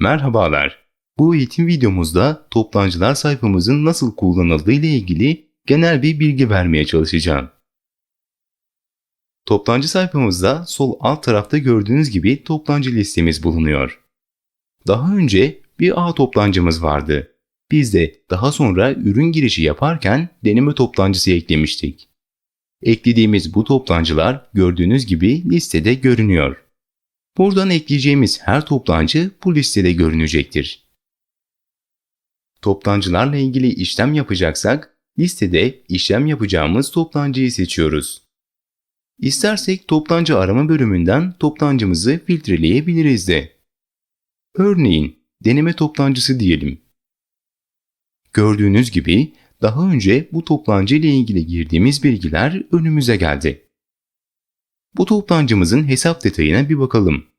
Merhabalar. Bu eğitim videomuzda toplancılar sayfamızın nasıl kullanıldığı ile ilgili genel bir bilgi vermeye çalışacağım. Toplancı sayfamızda sol alt tarafta gördüğünüz gibi toplancı listemiz bulunuyor. Daha önce bir A toplancımız vardı. Biz de daha sonra ürün girişi yaparken deneme toplancısı eklemiştik. Eklediğimiz bu toplancılar gördüğünüz gibi listede görünüyor. Buradan ekleyeceğimiz her toplancı bu listede görünecektir. Toplancılarla ilgili işlem yapacaksak listede işlem yapacağımız toplancıyı seçiyoruz. İstersek toplancı arama bölümünden toplancımızı filtreleyebiliriz de. Örneğin deneme toplancısı diyelim. Gördüğünüz gibi daha önce bu toplancı ile ilgili girdiğimiz bilgiler önümüze geldi. Bu toplancımızın hesap detayına bir bakalım.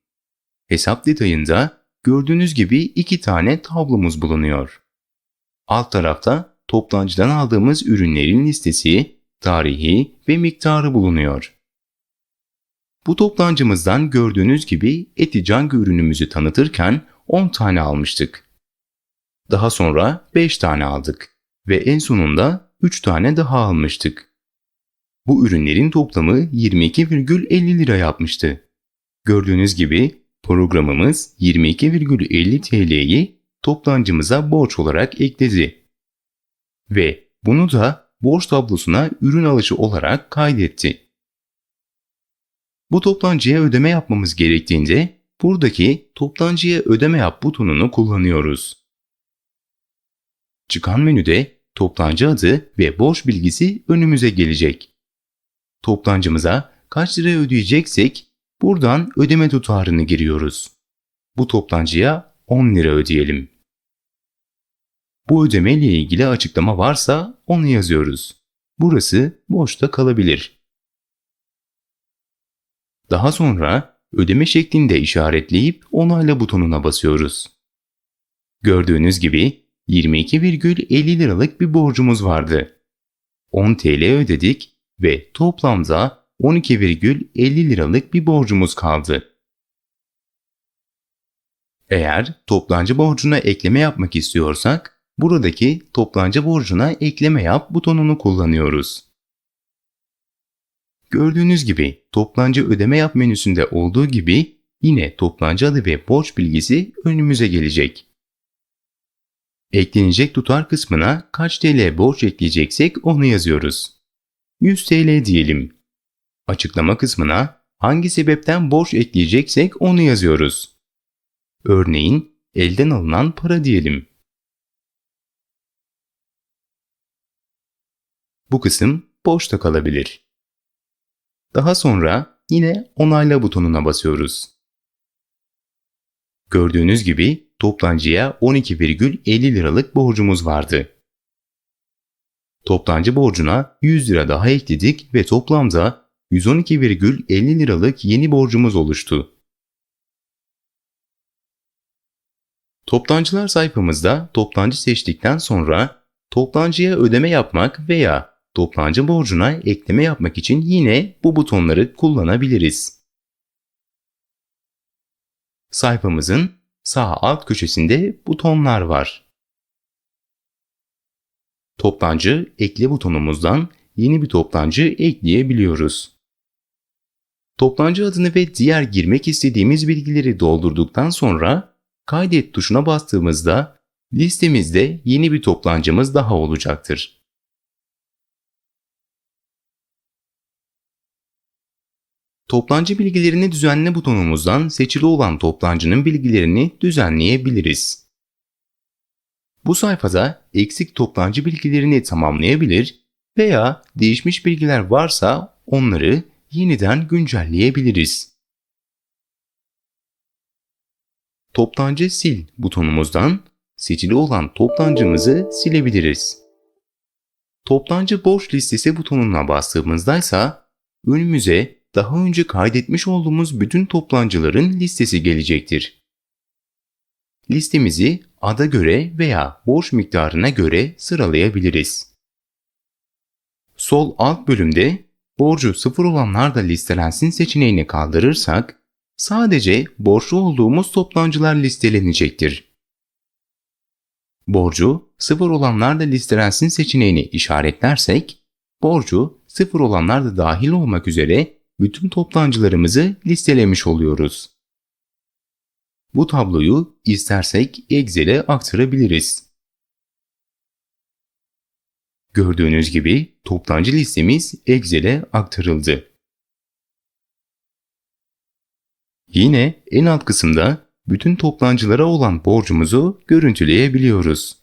Hesap detayında gördüğünüz gibi iki tane tablomuz bulunuyor. Alt tarafta toplancıdan aldığımız ürünlerin listesi, tarihi ve miktarı bulunuyor. Bu toplancımızdan gördüğünüz gibi Eticango ürünümüzü tanıtırken 10 tane almıştık. Daha sonra 5 tane aldık ve en sonunda 3 tane daha almıştık. Bu ürünlerin toplamı 22,50 lira yapmıştı. Gördüğünüz gibi programımız 22,50 TL'yi toplancımıza borç olarak ekledi. Ve bunu da borç tablosuna ürün alışı olarak kaydetti. Bu toplancıya ödeme yapmamız gerektiğinde buradaki toplancıya ödeme yap butonunu kullanıyoruz. Çıkan menüde toplancı adı ve borç bilgisi önümüze gelecek. Toplancımıza kaç lira ödeyeceksek buradan ödeme tutarını giriyoruz. Bu toplancıya 10 lira ödeyelim. Bu ödeme ile ilgili açıklama varsa onu yazıyoruz. Burası boşta kalabilir. Daha sonra ödeme şeklinde işaretleyip onayla butonuna basıyoruz. Gördüğünüz gibi 22,50 liralık bir borcumuz vardı. 10 TL ödedik ve toplamda 12,50 liralık bir borcumuz kaldı. Eğer toplancı borcuna ekleme yapmak istiyorsak, buradaki toplancı borcuna ekleme yap butonunu kullanıyoruz. Gördüğünüz gibi toplancı ödeme yap menüsünde olduğu gibi yine toplancı adı ve borç bilgisi önümüze gelecek. Eklenecek tutar kısmına kaç TL borç ekleyeceksek onu yazıyoruz. 100 TL diyelim. Açıklama kısmına hangi sebepten borç ekleyeceksek onu yazıyoruz. Örneğin elden alınan para diyelim. Bu kısım boşta kalabilir. Daha sonra yine onayla butonuna basıyoruz. Gördüğünüz gibi toplancıya 12,50 liralık borcumuz vardı. Toplancı borcuna 100 lira daha ekledik ve toplamda 112,50 liralık yeni borcumuz oluştu. Toplancılar sayfamızda toplancı seçtikten sonra toplancıya ödeme yapmak veya toplancı borcuna ekleme yapmak için yine bu butonları kullanabiliriz. Sayfamızın sağ alt köşesinde butonlar var. Toplancı ekle butonumuzdan yeni bir toplancı ekleyebiliyoruz. Toplancı adını ve diğer girmek istediğimiz bilgileri doldurduktan sonra kaydet tuşuna bastığımızda listemizde yeni bir toplancımız daha olacaktır. Toplancı bilgilerini düzenle butonumuzdan seçili olan toplancının bilgilerini düzenleyebiliriz. Bu sayfada eksik toplancı bilgilerini tamamlayabilir veya değişmiş bilgiler varsa onları yeniden güncelleyebiliriz. Toplancı sil butonumuzdan seçili olan toplancımızı silebiliriz. Toplancı borç listesi butonuna bastığımızda ise önümüze daha önce kaydetmiş olduğumuz bütün toplancıların listesi gelecektir. Listemizi ada göre veya borç miktarına göre sıralayabiliriz. Sol alt bölümde borcu sıfır olanlar da listelensin seçeneğini kaldırırsak, sadece borçlu olduğumuz toptancılar listelenecektir. Borcu sıfır olanlar da listelensin seçeneğini işaretlersek, borcu sıfır olanlar da dahil olmak üzere bütün toptancılarımızı listelemiş oluyoruz. Bu tabloyu istersek Excel'e aktarabiliriz. Gördüğünüz gibi toptancı listemiz Excel'e aktarıldı. Yine en alt kısımda bütün toplancılara olan borcumuzu görüntüleyebiliyoruz.